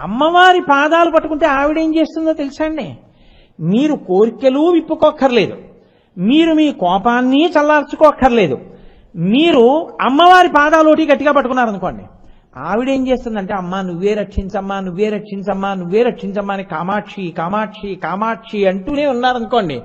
అమ్మవారి పాదాలు పట్టుకుంటే ఆవిడ ఏం చేస్తుందో తెలుసా అండి మీరు కోరికలు విప్పుకోక్కర్లేదు. మీరు మీ కోపాన్ని చల్లార్చుకోక్కర్లేదు. మీరు అమ్మవారి పాదాలోటి గట్టిగా పట్టుకున్నారనుకోండి. ఆవిడ ఏం చేస్తుందంటే అమ్మా నువ్వే రక్షించమ్మా నువ్వే రక్షించమ్మా నువ్వే రక్షించమ్మా అని కామాక్షి కామాక్షి కామాక్షి అంటూనే ఉన్నారనుకోండి.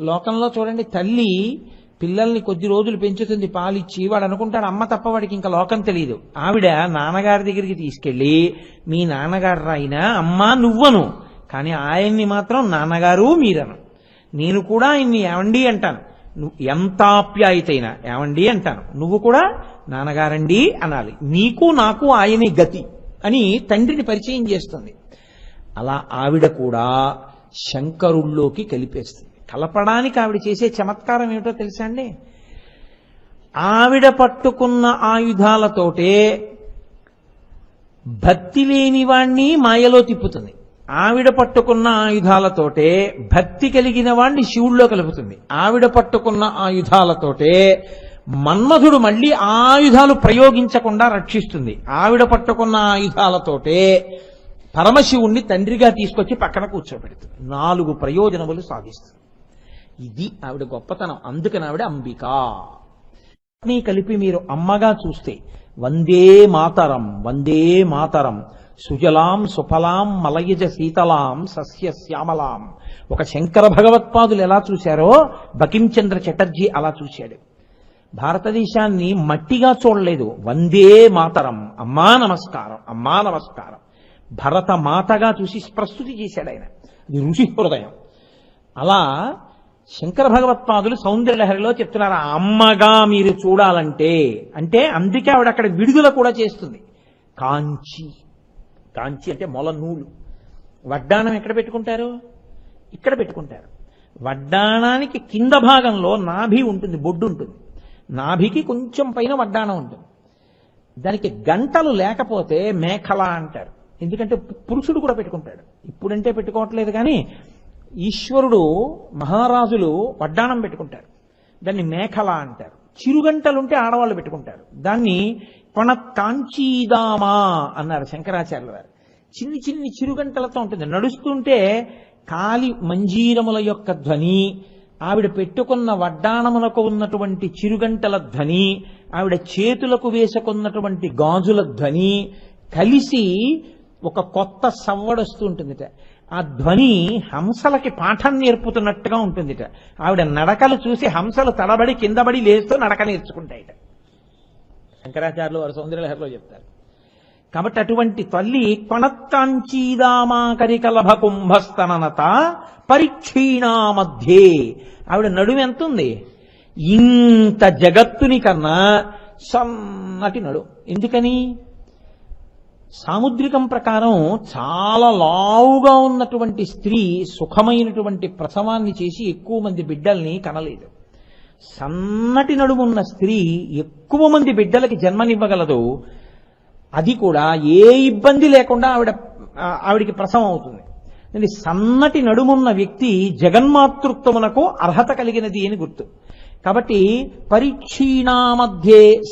లోకంలో చూడండి తల్లి పిల్లల్ని కొద్ది రోజులు పెంచుతుంది పాలిచ్చి వాడు అనుకుంటాడు అమ్మ తప్ప వాడికి ఇంకా లోకం తెలియదు ఆవిడ నాన్నగారి దగ్గరికి తీసుకెళ్ళి మీ నాన్నగారు ఆయన అమ్మా నువ్వను కానీ ఆయన్ని మాత్రం నాన్నగారు మీరను. నేను కూడా ఆయన్ని ఏమండి అంటాను. నువ్వు ఎంత ఆప్యాయతైనా ఏమండి అంటాను. నువ్వు కూడా నాన్నగారండి అనాలి. నీకు నాకు ఆయనే గతి అని తండ్రిని పరిచయం చేస్తుంది. అలా ఆవిడ కూడా శంకరుల్లోకి కలిపేస్తుంది. కలపడానికి ఆవిడ చేసే చమత్కారం ఏమిటో తెలుసా అండి? ఆవిడ పట్టుకున్న ఆయుధాలతోటే భక్తి లేని వాణ్ణి మాయలో తిప్పుతుంది. ఆవిడ పట్టుకున్న ఆయుధాలతోటే భక్తి కలిగిన వాణ్ణి శివుల్లో కలుపుతుంది. ఆవిడ పట్టుకున్న ఆయుధాలతోటే మన్మధుడు మళ్ళీ ఆయుధాలు ప్రయోగించకుండా రక్షిస్తుంది. ఆవిడ పట్టుకున్న ఆయుధాలతోటే పరమశివుణ్ణి తండ్రిగా తీసుకొచ్చి పక్కన కూర్చోబెడుతుంది. నాలుగు ప్రయోజనములు సాధిస్తుంది. ఇది ఆవిడ గొప్పతనం. అందుకని ఆవిడ అంబిక. నీ కలిపి మీరు అమ్మగా చూస్తే వందే మాతరం వందే మాతరం సుజలాం సుఫలాం మలయజ శీతలాం సస్య శ్యామలాం. ఒక శంకర భగవత్పాదులు ఎలా చూశారో బకించంద్ర చటర్జీ అలా చూశాడు. భారతదేశాన్ని మట్టిగా చూడలేదు. వందే మాతరం. అమ్మా నమస్కారం అమ్మా నమస్కారం. భరత మాతగా చూసి ప్రస్తుతి చేశాడు ఆయన. ఇది ఋషి హృదయం. అలా శంకర భగవత్పాదులు సౌందర్యలహరిలో చెప్తున్నారు అమ్మగా మీరు చూడాలంటే. అంటే అందుకే ఆవిడ అక్కడ విడుదల కూడా చేస్తుంది. కాంచి. కాంచి అంటే మొల నూలు. వడ్డాణం ఎక్కడ పెట్టుకుంటారు? ఇక్కడ పెట్టుకుంటారు. వడ్డాణానికి కింద భాగంలో నాభి ఉంటుంది బొడ్డు ఉంటుంది. నాభికి కొంచెం పైన వడ్డాణం ఉంటుంది. దానికి గంటలు లేకపోతే మేఖల అంటారు. ఎందుకంటే పురుషుడు కూడా పెట్టుకుంటాడు. ఇప్పుడంటే పెట్టుకోవట్లేదు కానీ ఈశ్వరుడు మహారాజులు వడ్డాణం పెట్టుకుంటారు. దాన్ని మేఖల అంటారు. చిరుగంటలుంటే ఆడవాళ్ళు పెట్టుకుంటారు. దాన్ని కొన కాంచీదామా అన్నారు శంకరాచార్యుల వారు చిన్ని చిన్ని చిరుగంటలతో ఉంటుంది. నడుస్తుంటే కాలి మంజీరముల యొక్క ధ్వని ఆవిడ పెట్టుకున్న వడ్డాణములకు ఉన్నటువంటి చిరుగంటల ధ్వని ఆవిడ చేతులకు వేసుకున్నటువంటి గాజుల ధ్వని కలిసి ఒక కొత్త సవ్వడొస్తూ ఉంటుందిట. ఆ ధ్వని హంసలకి పాఠం నేర్పుతున్నట్టుగా ఉంటుందిట. ఆవిడ నడకలు చూసి హంసలు తడబడి కిందబడి లేస్తూ నడక నేర్చుకుంటాయిట. శంకరాచార్యులు వారు సౌందర్యలహరిలో చెప్తారు. కాబట్టి అటువంటి తల్లి కొణత్కాంచీదామాకరికలభ కుంభస్తననత పరిక్షీణా మధ్యే ఆవిడ నడుము ఎంత ఉంది ఇంత జగత్తుని కన్నా సన్నటి నడు. ఎందుకని? సాముద్రికం ప్రకారం చాలా లావుగా ఉన్నటువంటి స్త్రీ సుఖమైనటువంటి ప్రసవాన్ని చేసి ఎక్కువ మంది బిడ్డల్ని కనలేదు. సన్నటి నడుమున్న స్త్రీ ఎక్కువ మంది బిడ్డలకి జన్మనివ్వగలదు. అది కూడా ఏ ఇబ్బంది లేకుండా ఆవిడ ఆవిడికి ప్రసవం అవుతుంది. ఇది సన్నటి నడుమున్న వ్యక్తి జగన్మాతృత్వమునకు అర్హత కలిగినది అని గుర్తు. కాబట్టి పరీక్షీణా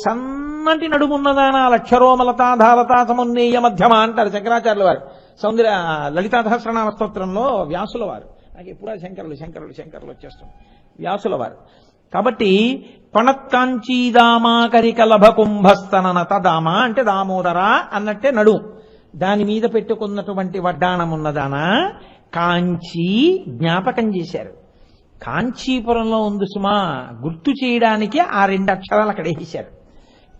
సన్న సన్నటి నడుమున్నదాన లక్షరోమలతాధారతా సమున్నేయ మధ్యమ అంటారు శంకరాచార్యుల వారు. సౌందర్య లలితా సహస్రనామ స్తోత్రంలో వ్యాసుల వారు. నాకు ఎప్పుడా శంకరులు శంకరులు శంకరులు వచ్చేస్తాం వ్యాసుల వారు. కాబట్టి కొణత్కాంచీదామాకరికలభ కుంభస్తనన తదామ అంటే దామోదర అన్నట్టే నడు. దాని మీద పెట్టుకున్నటువంటి వడ్డాణం ఉన్నదానా కాంచీ జ్ఞాపకం చేశారు. కాంచీపురంలో ఉంది సుమా గుర్తు చేయడానికి ఆ రెండు అక్షరాలు అక్కడ వేసేశారు.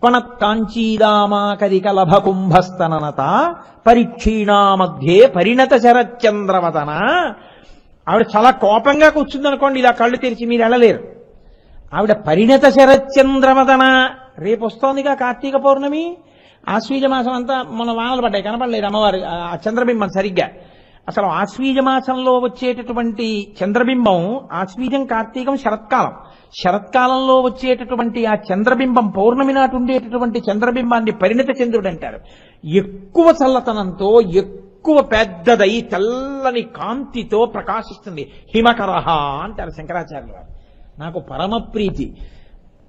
కొణత్కాంచీదామాకరికలభ కుంభస్తననత పరిక్షీణా మధ్యే పరిణత శరచంద్రవదన ఆవిడ చాలా కోపంగా కూర్చుందనుకోండి ఇలా కళ్ళు తెరిచి మీరు వెళ్ళలేరు. ఆవిడ పరిణత శరచంద్రవదన రేపు వస్తోందిగా కార్తీక పౌర్ణమి. ఆశ్వీజ మాసం అంతా మన వానలు పడ్డాయి కనపడలేదు అమ్మవారు ఆ చంద్రబింబం సరిగ్గా. అసలు ఆశ్వీజ మాసంలో వచ్చేటటువంటి చంద్రబింబం ఆశ్వీజం కార్తీకం శరత్కాలం. శరత్కాలంలో వచ్చేటటువంటి ఆ చంద్రబింబం పౌర్ణమి నాటి ఉండేటటువంటి చంద్రబింబాన్ని పరిణత చంద్రుడు అంటారు. ఎక్కువ చల్లతనంతో ఎక్కువ పెద్దదై తెల్లని కాంతితో ప్రకాశిస్తుంది. హిమకరహ అంటారు శంకరాచార్యులు గారు. నాకు పరమ ప్రీతి.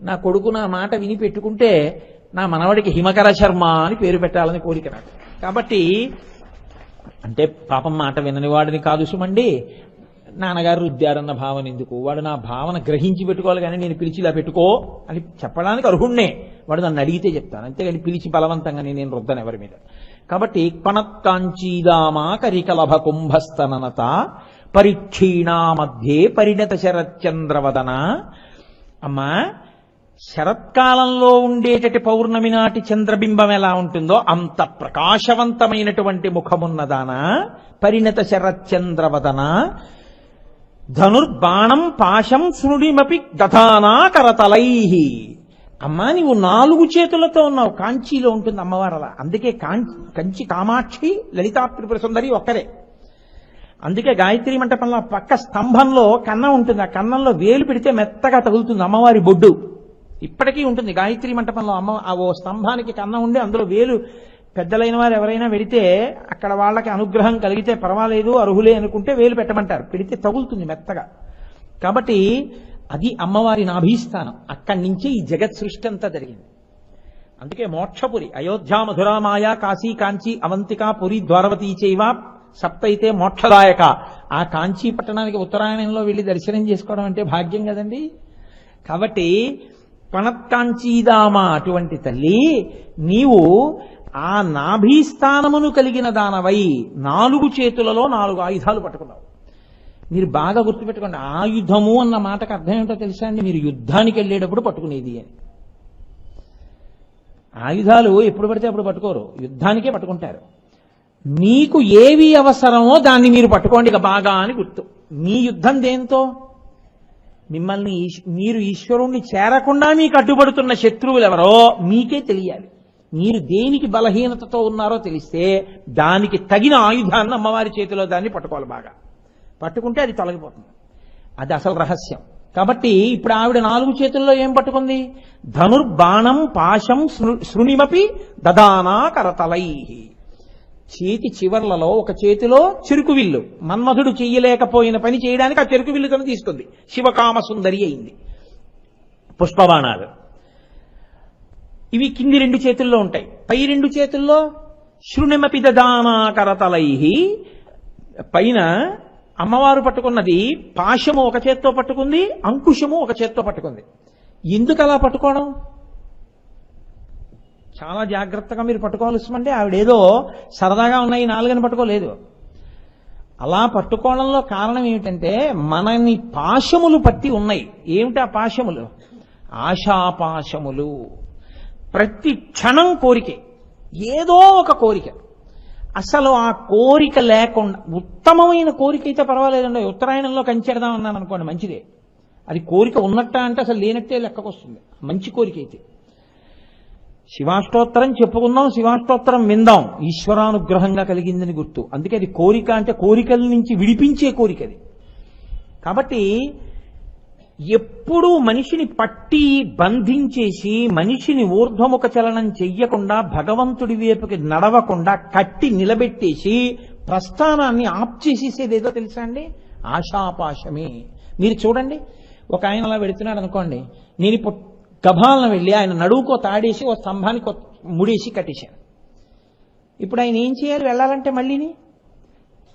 నా కొడుకు నా మాట విని పెట్టుకుంటే నా మనవడికి హిమకర శర్మ అని పేరు పెట్టాలని కోరిక నాకు. కాబట్టి అంటే పాపం మాట వినని వాడిని కాదు సుమండి. నాన్నగారు రుద్దారన్న భావన ఎందుకు? వాడు నా భావన గ్రహించి పెట్టుకోవాలి కానీ నేను పిలిచి ఇలా పెట్టుకో అని చెప్పడానికి అర్హుణ్ణే. వాడు నన్ను అడిగితే చెప్తాను. అంతేగాని పిలిచి బలవంతంగా నేను రుద్దను ఎవరి మీద. కాబట్టి కణత్కాంచీదామా కరికలభ కుంభస్తననత పరిక్షీణా మధ్యే పరిణత శరత్చంద్రవదన. అమ్మా శరత్కాలంలో ఉండేటటి పౌర్ణమి నాటి చంద్రబింబం ఎలా ఉంటుందో అంత ప్రకాశవంతమైనటువంటి ముఖమున్నదాన. పరిణత శరత్చంద్రవదన ధనుర్బాణం పాశం శృణిమపి గతానా కరతలై అమ్మా నీవు నాలుగు చేతులతో ఉన్నావు. కాంచీలో ఉంటుంది అమ్మవారలా. అందుకే కాంచి కంచి కామాక్షి లలితా త్రిపుర సుందరి ఒక్కరే. అందుకే గాయత్రి మంటపంలో పక్క స్తంభంలో కన్న ఉంటుంది. ఆ కన్నంలో వేలు పెడితే మెత్తగా తగులుతుంది అమ్మవారి బొడ్డు. ఇప్పటికీ ఉంటుంది. గాయత్రి మంటపంలో అమ్మ ఆ ఓ స్తంభానికి కన్న ఉండి అందులో వేలు పెద్దలైన వారు ఎవరైనా వెడితే అక్కడ వాళ్ళకి అనుగ్రహం కలిగితే పర్వాలేదు అర్హులే అనుకుంటే వేలు పెట్టమంటారు. పెడితే తగులుతుంది మెత్తగా. కాబట్టి అది అమ్మవారి నాభీస్థానం. అక్కడి నుంచే ఈ జగత్ సృష్టి అంతా జరిగింది. అందుకే మోక్షపురి అయోధ్య మధురామాయ కాశీ కాంచి అవంతిక పురి ద్వారవతి చైవ సప్తైతే మోక్షదాయక. ఆ కాంచీ పట్టణానికి ఉత్తరాయణంలో వెళ్ళి దర్శనం చేసుకోవడం అంటే భాగ్యం కదండి? కాబట్టి పణత్కాంచీదామ అటువంటి తల్లి నీవు ఆ నాభీస్థానమును కలిగిన దానవై నాలుగు చేతులలో నాలుగు ఆయుధాలు పట్టుకున్నావు. మీరు బాగా గుర్తుపెట్టుకోండి ఆయుధము అన్న మాటకు అర్థం ఏమిటో తెలుసా అండి? మీరు యుద్ధానికి వెళ్ళేటప్పుడు పట్టుకునేది అని. ఆయుధాలు ఎప్పుడు పడితే అప్పుడు పట్టుకోరు యుద్ధానికే పట్టుకుంటారు. మీకు ఏవి అవసరమో దాన్ని మీరు పట్టుకోండి ఇక బాగా అని గుర్తు. మీ యుద్ధం దేంతో? మిమ్మల్ని మీరు ఈశ్వరుణ్ణి చేరకుండా మీకు అడ్డుపడుతున్న శత్రువులు ఎవరో మీకే తెలియాలి. మీరు దేనికి బలహీనతతో ఉన్నారో తెలిస్తే దానికి తగిన ఆయుధాన్ని అమ్మవారి చేతిలో దాన్ని పట్టుకోవాలి బాగా. పట్టుకుంటే అది తొలగిపోతుంది. అది అసలు రహస్యం. కాబట్టి ఇప్పుడు ఆవిడ నాలుగు చేతుల్లో ఏం పట్టుకుంది? ధనుర్బాణం పాశం శృ- శృణిమపి దదానా కరతలై చేతి చివర్లలో ఒక చేతిలో చెరుకు విల్లు. మన్మధుడు చెయ్యలేకపోయిన పని చేయడానికి ఆ చెరుకు విల్లు తను తీసుకుంది. శివకామ సుందరి అయింది. పుష్పబాణాలు. ఇవి కింది రెండు చేతుల్లో ఉంటాయి. పై రెండు చేతుల్లో శృణిమపి దదానా పైన అమ్మవారు పట్టుకున్నది పాశము ఒక చేత్తో పట్టుకుంది అంకుశము ఒక చేత్తో పట్టుకుంది. ఎందుకు అలా పట్టుకోవడం? చాలా జాగ్రత్తగా మీరు పట్టుకోవాల్సిందంటే ఆవిడేదో సరదాగా ఉన్నాయి నాలుగని పట్టుకోలేదు. అలా పట్టుకోవడంలో కారణం ఏమిటంటే మనని పాశములు పట్టి ఉన్నాయి. ఏమిటి ఆ పాశములు? ఆశాపాశములు. ప్రతి క్షణం కోరికే. ఏదో ఒక కోరిక. అసలు ఆ కోరిక లేకుండా ఉత్తమమైన కోరిక అయితే పర్వాలేదండి. ఉత్తరాయణంలో కంచెడదాం అన్నాను అనుకోండి మంచిదే. అది కోరిక ఉన్నట్ట అంటే అసలు లేనట్టే లెక్కకొస్తుంది. మంచి కోరిక అయితే. శివాష్టోత్తరం చెప్పుకుందాం శివాష్టోత్తరం విందాం. ఈశ్వరానుగ్రహంగా కలిగిందని గుర్తు. అందుకే అది కోరిక అంటే కోరికల నుంచి విడిపించే కోరిక అది. కాబట్టి ఎప్పుడూ మనిషిని పట్టి బంధించేసి మనిషిని ఊర్ధ్వముఖ చలనం చెయ్యకుండా భగవంతుడి వైపుకి నడవకుండా కట్టి నిలబెట్టేసి ప్రస్థానాన్ని ఆప్ చేసేసేదేదో తెలుసా అండి? ఆశాపాశమే. మీరు చూడండి. ఒక ఆయన అలా వెళుతున్నాడు అనుకోండి. నేను ఇప్పుడు గభాలను వెళ్ళి ఆయన నడువుకో తాడేసి ఓ స్తంభానికి ముడేసి కట్టేశాను ఇప్పుడు ఆయన ఏం చేయాలి? వెళ్ళాలంటే మళ్ళీని?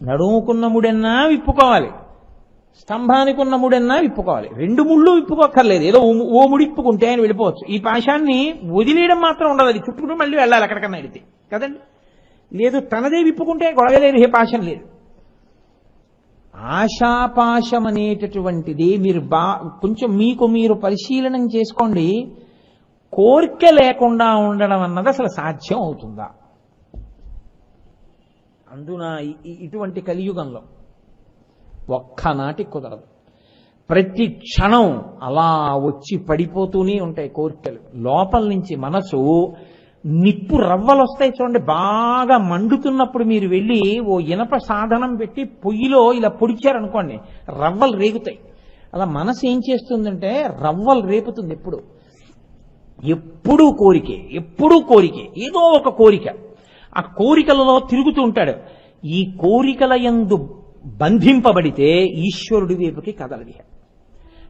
నడుముకున్న ముడన్నా విప్పుకోవాలి. స్తంభానికి ఉన్న ముడన్నా విప్పుకోవాలి. రెండు ముళ్ళు విప్పుకోక్కర్లేదు. ఏదో ఓ- ముడిప్పుకుంటే ముడి ఇప్పుకుంటే ఆయన వెళ్ళిపోవచ్చు. ఈ పాశాన్ని వదిలేయడం మాత్రం ఉండదు. అది చుట్టుకుంటూ మళ్ళీ వెళ్ళాలి ఎక్కడికన్నా వెళితే. కదండి? లేదు తనదే విప్పుకుంటే గొడవ లేదు. ఏ పాశం లేదు. ఆశాపాశం అనేటటువంటిది మీరు బా కొంచెం మీకు మీరు పరిశీలనం చేసుకోండి. కోరిక లేకుండా ఉండడం అన్నది అసలు సాధ్యం అవుతుందా? అందున ఇటువంటి కలియుగంలో ఒక్కనాటి కుదరదు. ప్రతి క్షణం అలా వచ్చి పడిపోతూనే ఉంటాయి కోరికలు. లోపల నుంచి మనసు నిప్పు రవ్వలు వస్తాయి చూడండి బాగా మండుతున్నప్పుడు మీరు వెళ్ళి ఓ ఇనప సాధనం పెట్టి పొయ్యిలో ఇలా పొడిచారనుకోండి రవ్వలు రేగుతాయి. అలా మనసు ఏం చేస్తుందంటే రవ్వలు రేపుతుంది ఎప్పుడు. ఎప్పుడూ కోరికే ఎప్పుడూ కోరికే ఏదో ఒక కోరిక. ఆ కోరికలలో తిరుగుతూ ఉంటాడు. ఈ కోరికల యందు బంధింపబడితే ఈశ్వరుడి వైపుకి కదలది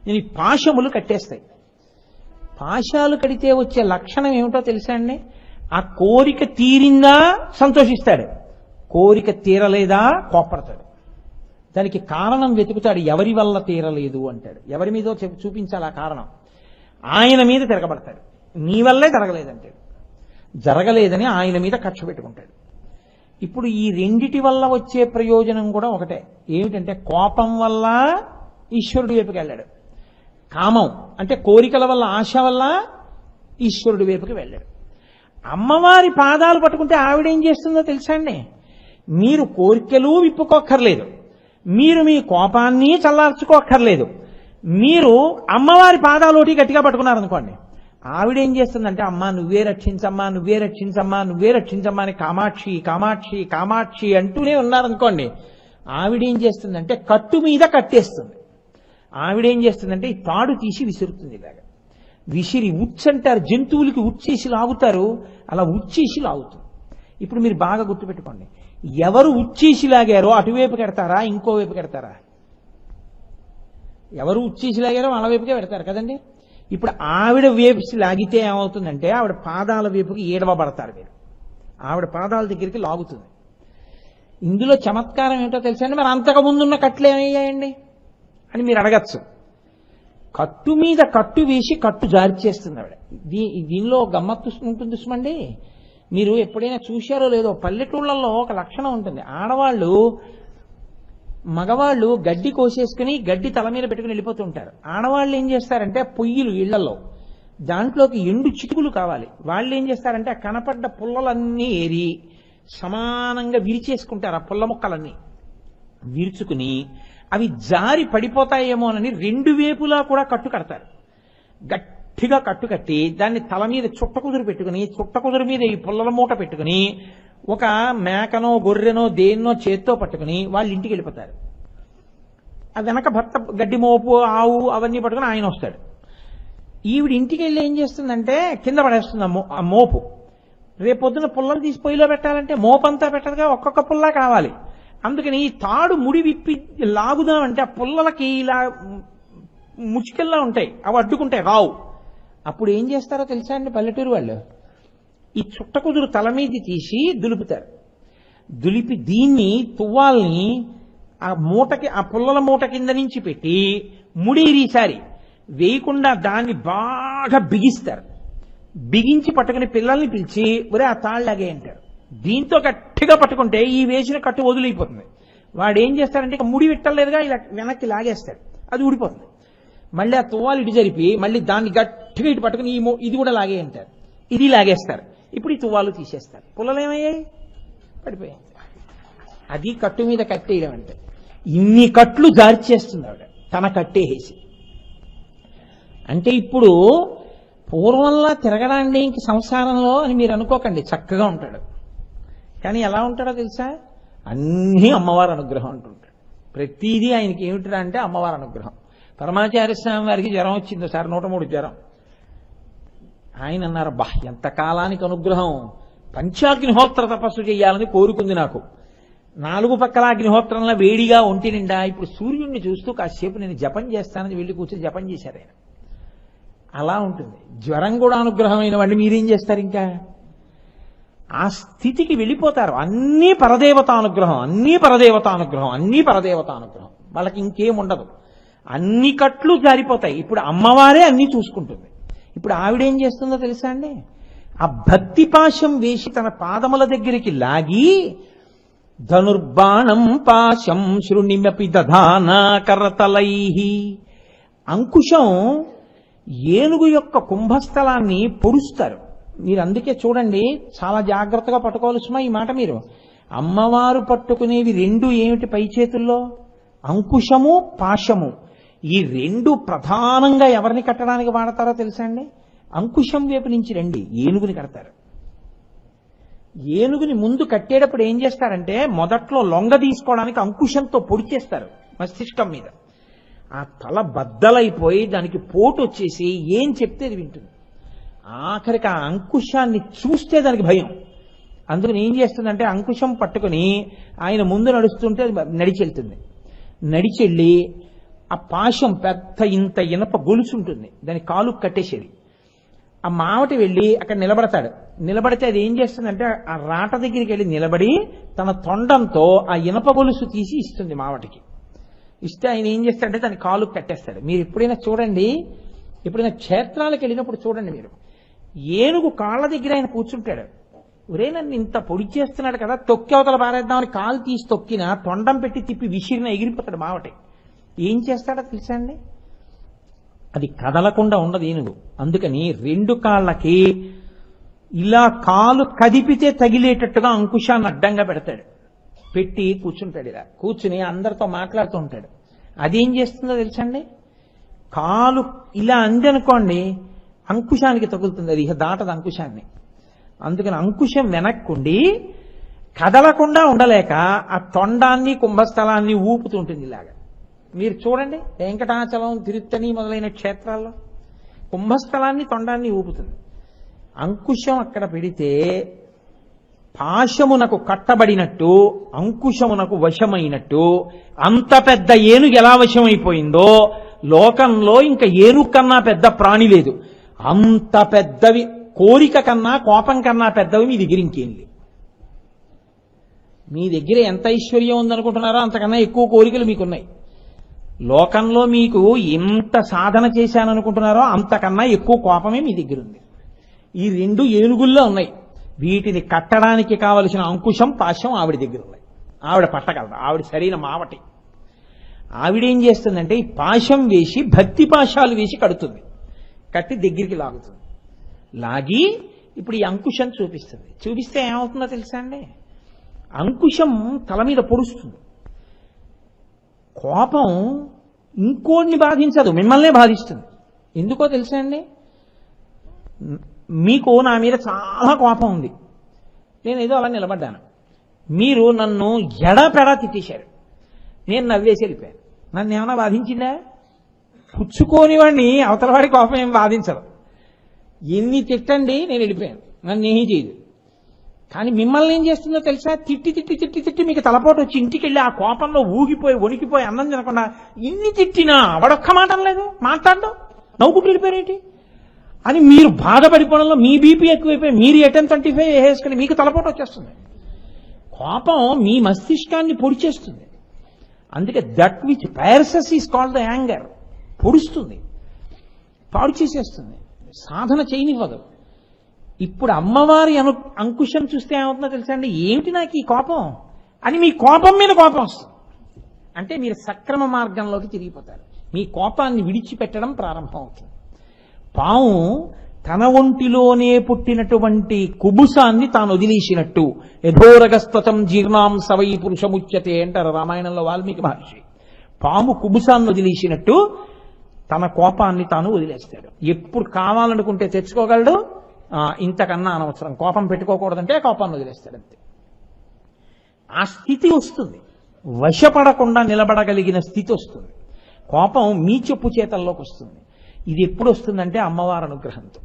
నేను పాశములు కట్టేస్తాయి. పాశాలు కడితే వచ్చే లక్షణం ఏమిటో తెలుసా అండి? ఆ కోరిక తీరిందా సంతోషిస్తాడు. కోరిక తీరలేదా కోపడతాడు దానికి కారణం వెతుకుతాడు ఎవరి వల్ల తీరలేదు అంటాడు. ఎవరి మీదో చూపించాలి ఆ కారణం? ఆయన మీద తిరగబడతాడు. నీ వల్లే జరగలేదంటాడు. జరగలేదని ఆయన మీద ఖర్చు పెట్టుకుంటాడు. ఇప్పుడు ఈ రెండిటి వల్ల వచ్చే ప్రయోజనం కూడా ఒకటే. ఏమిటంటే కోపం వల్ల ఈశ్వరుడి వైపుకి వెళ్ళాడు. కామం అంటే కోరికల వల్ల ఆశ వల్ల ఈశ్వరుడి వైపుకి వెళ్ళాడు. అమ్మవారి పాదాలు పట్టుకుంటే ఆవిడేం చేస్తుందో తెలుసా అండి మీరు కోరికలు విప్పుకోక్కర్లేదు. మీరు మీ కోపాన్ని చల్లార్చుకోక్కర్లేదు. మీరు అమ్మవారి పాదాలోటి గట్టిగా పట్టుకున్నారనుకోండి. ఆవిడేం చేస్తుందంటే అమ్మా నువ్వే రక్షించమ్మా నువ్వే రక్షించమ్మా నువ్వే రక్షించమ్మా అని కామాక్షి కామాక్షి కామాక్షి అంటూనే ఉన్నారనుకోండి. ఆవిడేం చేస్తుందంటే కట్టు మీద కట్టేస్తుంది. ఆవిడేం చేస్తుందంటే ఈ తాడు తీసి విసురుతుంది ఇలాగా. విసిరి ఉచ్చంటారు జంతువులకి ఉచ్చేసి లాగుతారు అలా ఉచ్చేసి లాగుతారు. ఇప్పుడు మీరు బాగా గుర్తుపెట్టుకోండి. ఎవరు ఉచ్చేసి లాగారో అటువైపు కడతారా ఇంకో వైపు కడతారా? ఎవరు ఉచ్చేసి లాగారో వాళ్ళ వైపుకే పెడతారు కదండి? ఇప్పుడు ఆవిడ వేసి లాగితే ఏమవుతుందంటే ఆవిడ పాదాల వైపుకి ఏడవబడతారు మీరు. ఆవిడ పాదాల దగ్గరికి లాగుతుంది. ఇందులో చమత్కారం ఏంటో తెలుసా అండి? మరి అంతకు ముందున్న కట్లు ఏమయ్యాయండి? అని మీరు అడగచ్చు. కట్టు మీద కట్టు వేసి కట్టు జారి చేస్తుంది ఆవిడ దీ దీనిలో గమ్మత్తు ఉంటుంది సుమండి. మీరు ఎప్పుడైనా చూశారో లేదో పల్లెటూళ్ళల్లో ఒక లక్షణం ఉంటుంది. ఆడవాళ్ళు మగవాళ్ళు గడ్డి కోసేసుకుని గడ్డి తల మీద పెట్టుకుని వెళ్ళిపోతుంటారు ఆడవాళ్ళు ఏం చేస్తారంటే పొయ్యిలు ఇళ్ళలో దాంట్లోకి ఎండు చిటుకులు కావాలి. వాళ్ళు ఏం చేస్తారంటే ఆ కనపడ్డ పుల్లలన్నీ ఏరి సమానంగా విరిచేసుకుంటారు ఆ పుల్ల ముక్కలన్నీ. విరుచుకుని అవి జారి పడిపోతాయేమోనని రెండు వేపులా కూడా కట్టు కడతారు. గట్టిగా కట్టు కట్టి దాన్ని తల మీద చుట్ట కుదురు పెట్టుకుని చుట్ట కుదురు మీద ఈ పుల్లల మూట పెట్టుకుని ఒక మేకనో గొర్రెనో దేన్నో చేత్తో పట్టుకుని వాళ్ళ ఇంటికి వెళ్ళిపోతారు. ఆ వెనక భర్త గడ్డి మోపు ఆవు అవన్నీ పట్టుకుని ఆయన వస్తాడు. ఈవిడ ఇంటికి వెళ్ళి ఏం చేస్తుందంటే కింద పడేస్తుంది ఆ మో- ఆ మోపు. రేపొద్దున పుల్లలు తీసి పొయ్యిలో పెట్టాలంటే మోపంతా పెట్టదుగా ఒక్కొక్క పుల్లా కావాలి. అందుకని ఈ తాడు ముడి విప్పి లాగుదామంటే ఆ పుల్లలకి ఇలా ముచికెల్లా ఉంటాయి. అవి అడ్డుకుంటాయి రావు. అప్పుడు ఏం చేస్తారో తెలుసా అండి పల్లెటూరు వాళ్ళు? ఈ చుట్ట కుదురు తల మీద తీసి దులుపుతారు. దులిపి దీన్ని తువ్వాల్ని ఆ మూటకి ఆ పుల్లల మూట కింద నుంచి పెట్టి ముడేరీసారి వేయకుండా దాన్ని బాగా బిగిస్తారు. బిగించి పట్టుకుని పిల్లల్ని పిలిచి ఒరే ఆ తాళ్ళలాగే అంటారు దీంతో గట్టిగా పట్టుకుంటే ఈ వేసిన కట్టు వదిలిపోతుంది. వాడు ఏం చేస్తాడంటే ఇక ముడి విట్టలేదుగా ఇలా వెనక్కి లాగేస్తాడు. అది ఊడిపోతుంది. మళ్ళీ ఆ తువ్వాలు ఇటు జరిపి మళ్ళీ దాన్ని గట్టిగా ఇటు పట్టుకుని ఈ ఇది కూడా లాగే అంటారు. ఇది లాగేస్తారు. ఇప్పుడు ఈ తువ్వాలు తీసేస్తారు. పుల్లలు ఏమయ్యాయి? పడిపోయాయి. అది కట్టు మీద కట్టేయడం అంటే. ఇన్ని కట్లు జార్చేస్తుంది ఆవిడ. తన కట్టేసి అంటే ఇప్పుడు పూర్వంలా తిరగడానికి సంసారంలో అని మీరు అనుకోకండి. చక్కగా ఉంటాడు. కానీ ఎలా ఉంటాడో తెలుసా? అన్నీ అమ్మవారి అనుగ్రహం అంటుంటాడు. ప్రతిదీ ఆయనకి ఏమిటిరా అంటే అమ్మవారి అనుగ్రహం. పరమాచార్య స్వామి వారికి జ్వరం వచ్చింది సార్ నూట మూడు జ్వరం. ఆయన అన్నారు బా ఎంత కాలానికి అనుగ్రహం. పంచాగ్నిహోత్ర తపస్సు చేయాలని కోరుకుంది నాకు. నాలుగు పక్కల అగ్నిహోత్రంలో వేడిగా ఒంటి నిండా ఇప్పుడు సూర్యుడిని చూస్తూ కాసేపు నేను జపం చేస్తానని వెళ్ళి కూర్చొని జపం చేశారు ఆయన. అలా ఉంటుంది. జ్వరం కూడా అనుగ్రహమైన వాడిని మీరేం చేస్తారు ఇంకా? ఆ స్థితికి వెళ్ళిపోతారు. అన్నీ పరదేవతానుగ్రహం అన్నీ పరదేవతానుగ్రహం అన్నీ పరదేవతానుగ్రహం వాళ్ళకి ఇంకేముండదు. అన్ని కట్లు జారిపోతాయి. ఇప్పుడు అమ్మవారే అన్ని చూసుకుంటుంది. ఇప్పుడు ఆవిడేం చేస్తుందో తెలుసా అండి? ఆ భక్తి పాశం వేసి తన పాదముల దగ్గరికి లాగి ధనుర్బాణం పాశం శృణిమపి దధాన కరతలై అంకుశం ఏనుగు యొక్క కుంభస్థలాన్ని పొడుస్తారు. మీరు అందుకే చూడండి చాలా జాగ్రత్తగా పట్టుకోవాలి సుమా ఈ మాట మీరు. అమ్మవారు పట్టుకునేవి రెండు ఏమిటి పై చేతుల్లో? అంకుశము పాశము. ఈ రెండు ప్రధానంగా ఎవరిని కట్టడానికి వాడతారో తెలుసా అండి? అంకుశం వైపు నుంచి రండి ఏనుగుని కడతారు. ఏనుగుని ముందు కట్టేటప్పుడు ఏం చేస్తారంటే మొదట్లో లొంగ తీసుకోవడానికి అంకుశంతో పొడి చేస్తారు మస్తిష్కం మీద. ఆ తల బద్దలైపోయి దానికి పోటు వచ్చేసి ఏం చెప్తే అది వింటుంది. ఆఖరికి ఆ అంకుశాన్ని చూస్తే దానికి భయం. అందుకని ఏం చేస్తుందంటే అంకుశం పట్టుకుని ఆయన ముందు నడుస్తుంటే అది నడిచెళ్తుంది. నడిచెళ్ళి ఆ పాశం పెద్ద ఇంత ఇనప గొలుసు ఉంటుంది. దాని కాలు కట్టేసేది. ఆ మావటి వెళ్ళి అక్కడ నిలబడతాడు. నిలబడితే అది ఏం చేస్తుందంటే ఆ రాట దగ్గరికి వెళ్ళి నిలబడి తన తొండంతో ఆ ఇనప గొలుసు తీసి ఇస్తుంది మావటికి. ఇస్తే ఆయన ఏం చేస్తాడంటే దాని కాలు కట్టేస్తాడు. మీరు ఎప్పుడైనా చూడండి ఎప్పుడైనా క్షేత్రాలకు వెళ్ళినప్పుడు చూడండి మీరు. ఏనుగు కాళ్ళ దగ్గర ఆయన కూర్చుంటాడు. ఒరే నన్ను ఇంత పొడి చేస్తున్నాడు కదా తొక్కి అవతల పారేద్దామని కాలు తీసి తొక్కిన తొండం పెట్టి తిప్పి విసిరిన ఎగిరిపోతాడు మావటి. ఏం చేస్తాడో తెలుసా అండి? అది కదలకుండా ఉండదు ఏనుగు. అందుకని రెండు కాళ్ళకి ఇలా కాలు కదిపితే తగిలేటట్టుగా అంకుశాన్ని అడ్డంగా పెడతాడు. పెట్టి కూర్చుంటాడు ఇలా. కూర్చుని అందరితో మాట్లాడుతూ ఉంటాడు. అదేం చేస్తుందో తెలుసండి కాలు ఇలా అందనుకోండి అనుకోండి అంకుశానికి తగులుతుంది అది ఇక దాటది అంకుశాన్ని. అందుకని అంకుశం వెనక్కుండి కదలకుండా ఉండలేక ఆ తొండాన్ని కుంభస్థలాన్ని ఊపుతుంటుంది ఇలాగా. మీరు చూడండి వెంకటాచలం తిరుత్తని మొదలైన క్షేత్రాల్లో కుంభస్థలాన్ని తొండాన్ని ఊపుతుంది. అంకుశం అక్కడ పెడితే పాశమునకు కట్టబడినట్టు అంకుశమునకు వశమైనట్టు అంత పెద్ద ఏనుగు ఎలా వశమైపోయిందో లోకంలో ఇంకా ఏనుగు కన్నా పెద్ద ప్రాణి లేదు. అంత పెద్దవి కోరిక కన్నా కోపం కన్నా పెద్దవి మీ దగ్గర ఇంకేం లేవు. మీ దగ్గర ఎంత ఐశ్వర్యం ఉందనుకుంటున్నారో అంతకన్నా ఎక్కువ కోరికలు మీకున్నాయి. లోకంలో మీకు ఎంత సాధన చేశాననుకుంటున్నారో అంతకన్నా ఎక్కువ కోపమే మీ దగ్గర ఉంది. ఈ రెండు ఏనుగుల్లో ఉన్నాయి. వీటిని కట్టడానికి కావలసిన అంకుశం పాశం ఆవిడ దగ్గర ఉన్నాయి. ఆవిడ పట్టగలదు. ఆవిడ సరైన మావటి. ఆవిడేం చేస్తుందంటే పాశం వేసి భక్తి పాశాలు వేసి కడుతుంది. కట్టి దగ్గరికి లాగుతుంది. లాగి ఇప్పుడు ఈ అంకుశం చూపిస్తుంది. చూపిస్తే ఏమవుతుందో తెలుసా అండి? అంకుశం తల మీద పొడుస్తుంది. కోపం ఇంకోడిని బాధించదు మిమ్మల్నే బాధిస్తుంది. ఎందుకో తెలుసా అండి? మీకు నా మీద చాలా కోపం ఉంది. నేను ఏదో అలా నిలబడ్డాను. మీరు నన్ను ఎడపెడా తిట్టేశారు. నేను నవ్వేసి వెళ్ళిపోయాను. నన్ను ఏమైనా బాధించిందా? పుచ్చుకోని వాడిని అవతలవాడి కోపం ఏం బాధించదు. ఎన్ని తిట్టండి నేను వెళ్ళిపోయాను. నన్ను ఏమీ చేయదు. కానీ మిమ్మల్ని ఏం చేస్తుందో తెలుసా? తిట్టి తిట్టి తిట్టి తిట్టి మీకు తలపోటు వచ్చి ఇంటికి వెళ్ళి ఆ కోపంలో ఊగిపోయి వణికిపోయి అన్నం తినకుండా ఇన్ని తిట్టినా అవడొక్క మాట లేదు. మాట్లాడడం. నవ్వుకుంటూ వెళ్ళిపోయారేంటి అని మీరు బాధపడిపోవడంలో మీ బీపీ ఎక్కువైపోయి మీరు ఎటెన్ ట్వంటీ ఫైవ్ వేసుకుని మీకు తలపోటు వచ్చేస్తుంది. కోపం మీ మస్తిష్కాన్ని పొడిచేస్తుంది. అందుకే that which pyrosis is called the anger. పొడుస్తుంది. పాడు చేసేస్తుంది. సాధన చేయనివ్వదు. ఇప్పుడు అమ్మవారి అను అంకుశం చూస్తే ఏమవుతుందో తెలుసా అండి? ఏమిటి నాకు ఈ కోపం? అని మీ కోపం మీద కోపం వస్తుంది. అంటే మీరు సక్రమ మార్గంలోకి తిరిగిపోతారు. మీ కోపాన్ని విడిచిపెట్టడం ప్రారంభం అవుతుంది. పాము తన ఒంటిలోనే పుట్టినటువంటి కుబుసాన్ని తాను వదిలేసినట్టు. యథోరగస్తతం జీర్ణాం సవై పురుషముచ్యతే అంటారు రామాయణంలో వాల్మీకి మహర్షి. పాము కుబుసాన్ని వదిలేసినట్టు తన కోపాన్ని తాను వదిలేస్తాడు. ఎప్పుడు కావాలనుకుంటే తెచ్చుకోగలడు. ఇంతకన్నా అనవసరం. కోపం పెట్టుకోకూడదంటే కోపాన్ని వదిలేస్తాడు అంతే. ఆ స్థితి వస్తుంది. వశపడకుండా నిలబడగలిగిన స్థితి వస్తుంది. కోపం మీ చెప్పు చేతల్లోకి వస్తుంది. ఇది ఎప్పుడు వస్తుందంటే అమ్మవారి అనుగ్రహంతో.